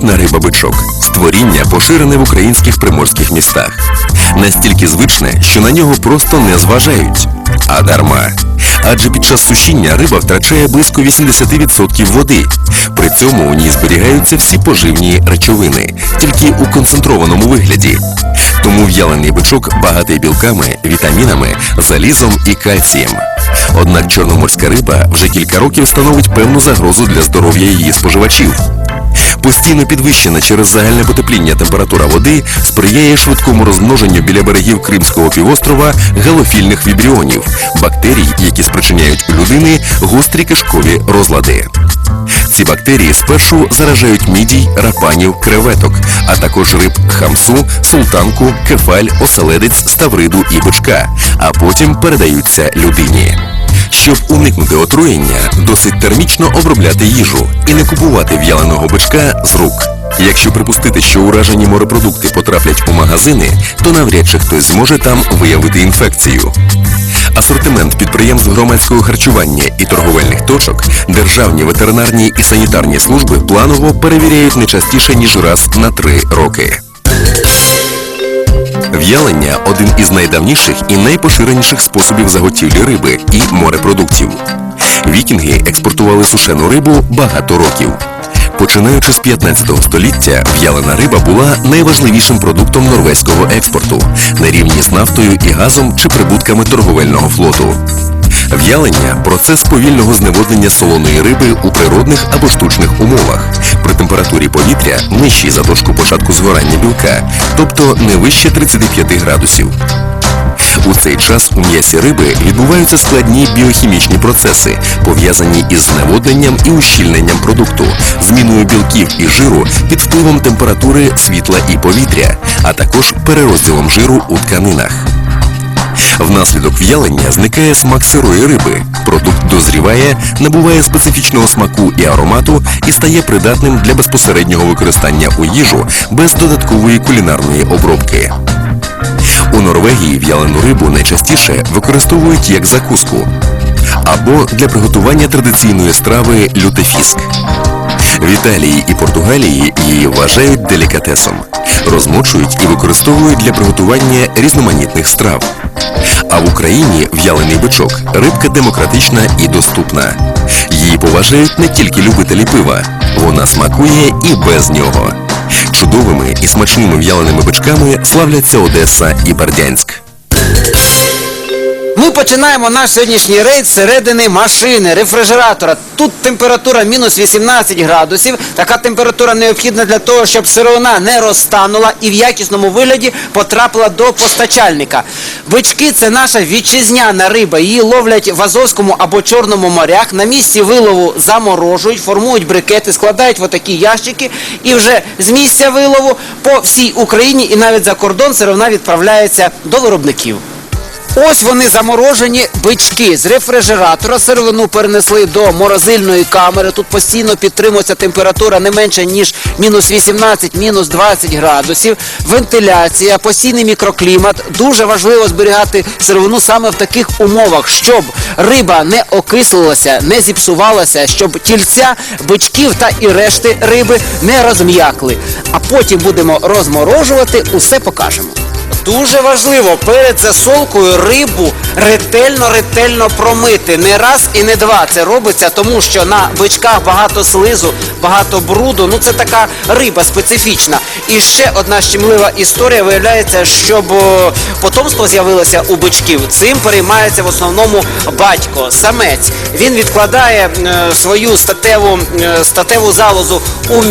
Апетитна риба бичок створіння поширене в українських приморських містах. Настільки звичне, що на нього просто не зважають. А дарма. Адже під час сушіння риба втрачає близько 80% води. При цьому у ній зберігаються всі поживні речовини, тільки у концентрованому вигляді. Тому в'ялений бичок багатий білками, вітамінами, залізом і кальцієм. Однак чорноморська риба вже кілька років становить певну загрозу для здоров'я її споживачів. Постійно підвищена через загальне потепління температура води сприяє швидкому розмноженню біля берегів Кримського півострова галофільних вібріонів, бактерій, які спричиняють у людини гострі кишкові розлади. Ці бактерії спершу заражають мідій, рапанів, креветок, а також риб хамсу, султанку, кефаль, оселедець, ставриду і бичка, а потім передаються людині. Щоб уникнути отруєння, досить термічно обробляти їжу і не купувати в'яленого бичка з рук. Якщо припустити, що уражені морепродукти потраплять у магазини, то навряд чи хтось зможе там виявити інфекцію. Асортимент підприємств громадського харчування і торговельних точок державні ветеринарні і санітарні служби планово перевіряють не частіше ніж раз на три роки. В'ялення один із найдавніших і найпоширеніших способів заготівлі риби і морепродуктів. Вікінги експортували сушену рибу багато років. Починаючи з 15 століття, в'ялена риба була найважливішим продуктом норвезького експорту на рівні з нафтою і газом чи прибутками торговельного флоту. В'ялення процес повільного зневоднення солоної риби у природних або штучних умовах при температурі повітря нижчій за точку початку згорання білка, тобто не вище 35 градусів. У цей час у м'ясі риби відбуваються складні біохімічні процеси, пов'язані із зневодненням і ущільненням продукту, зміною білків і жиру під впливом температури, світла і повітря, а також перерозділом жиру у тканинах. Внаслідок в'ялення зникає смак сирої риби. Продукт дозріває, набуває специфічного смаку і аромату і стає придатним для безпосереднього використання у їжу без додаткової кулінарної обробки. У Норвегії в'ялену рибу найчастіше використовують як закуску або для приготування традиційної страви лютефіск. В Італії і Португалії її вважають делікатесом, розмочують і використовують для приготування різноманітних страв. А в Україні в'ялений бичок рибка демократична і доступна. Її поважають не тільки любителі пива, вона смакує і без нього. Чудовими і смачними в'яленими бичками славляться Одеса і Бердянськ. Ми починаємо наш сьогоднішній рейд з середини машини, рефрижератора. Тут температура мінус 18 градусів. Така температура необхідна для того, щоб сировина не розтанула і в якісному вигляді потрапила до постачальника. Бички це наша вітчизняна риба. Її ловлять в Азовському або Чорному морях. На місці вилову заморожують, формують брикети, складають отакі ящики. І вже з місця вилову по всій Україні і навіть за кордон сировина відправляється до виробників. Ось вони заморожені бички з рефрижератора. Сировину перенесли до морозильної камери. Тут постійно підтримується температура не менше ніж мінус 18, мінус 20 градусів. Вентиляція, постійний мікроклімат. Дуже важливо зберігати сировину саме в таких умовах, щоб риба не окислилася, не зіпсувалася, щоб тільця бичків та і решти риби не розм'якли. А потім будемо розморожувати. Усе покажемо. Дуже важливо перед засолкою рибу ретельно-ретельно промити. Не раз і не два. Це робиться, тому що на бичках багато слизу, багато бруду. Ну це така риба специфічна. І ще одна щемлива історія виявляється, щоб потомство з'явилося у бичків. Цим переймається в основному батько, самець. Він відкладає е, свою статеву, е, статеву залозу у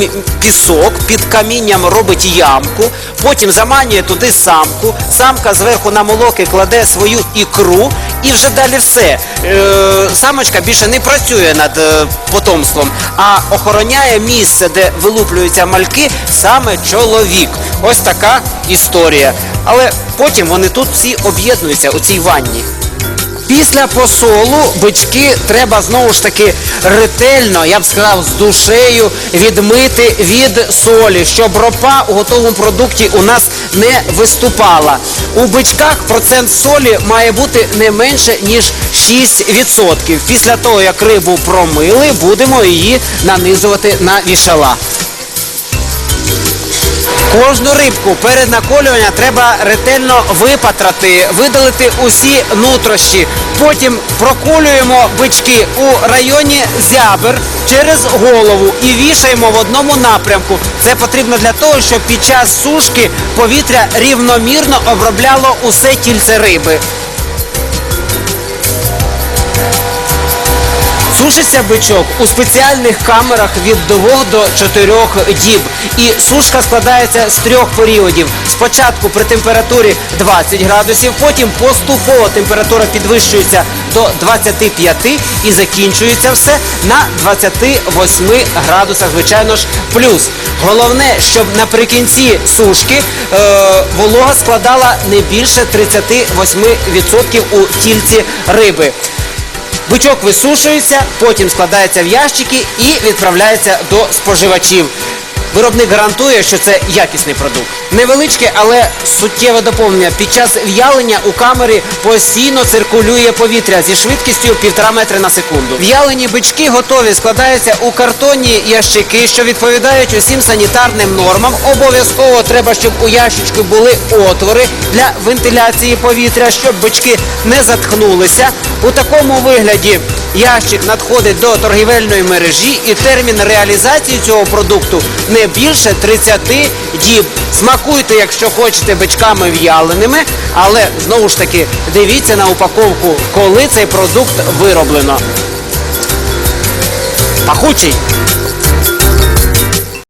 пісок, під камінням робить ямку, потім заманює туди самку. Самка зверху на молоки кладе свою ікру, і вже далі все. Е, самочка більше не працює над е, потомством, а охороняє місце, де вилуплюються мальки, саме чоловік. Ось така історія. Але потім вони тут всі об'єднуються у цій ванні. Після посолу бички треба знову ж таки ретельно, я б сказав, з душею відмити від солі, щоб ропа у готовому продукті у нас не виступала. У бичках процент солі має бути не менше ніж 6%. Після того, як рибу промили, будемо її нанизувати на вішала. Кожну рибку перед наколюванням треба ретельно випатрати, видалити усі нутрощі. Потім проколюємо бички у районі зябер через голову і вішаємо в одному напрямку. Це потрібно для того, щоб під час сушки повітря рівномірно обробляло усе тільце риби. Сушиться бичок у спеціальних камерах від 2 до 4 діб. І сушка складається з трьох періодів. Спочатку при температурі 20 градусів, потім поступово температура підвищується до 25 і закінчується все на 28 градусах, звичайно ж, плюс. Головне, щоб наприкінці сушки е, волога складала не більше 38% у тільці риби. Бичок висушується, потім складається в ящики і відправляється до споживачів. Виробник гарантує, що це якісний продукт. Невеличке, але суттєве доповнення. Під час в'ялення у камері постійно циркулює повітря зі швидкістю 1,5 метри на секунду. В'ялені бички готові, складаються у картонні ящики, що відповідають усім санітарним нормам. Обов'язково треба, щоб у ящичку були отвори для вентиляції повітря, щоб бички не затхнулися. У такому вигляді ящик надходить до торгівельної мережі і термін реалізації цього продукту не більше 30 діб. Смакуйте, якщо хочете, бичками в'яленими, але знову ж таки дивіться на упаковку, коли цей продукт вироблено. Пахучий.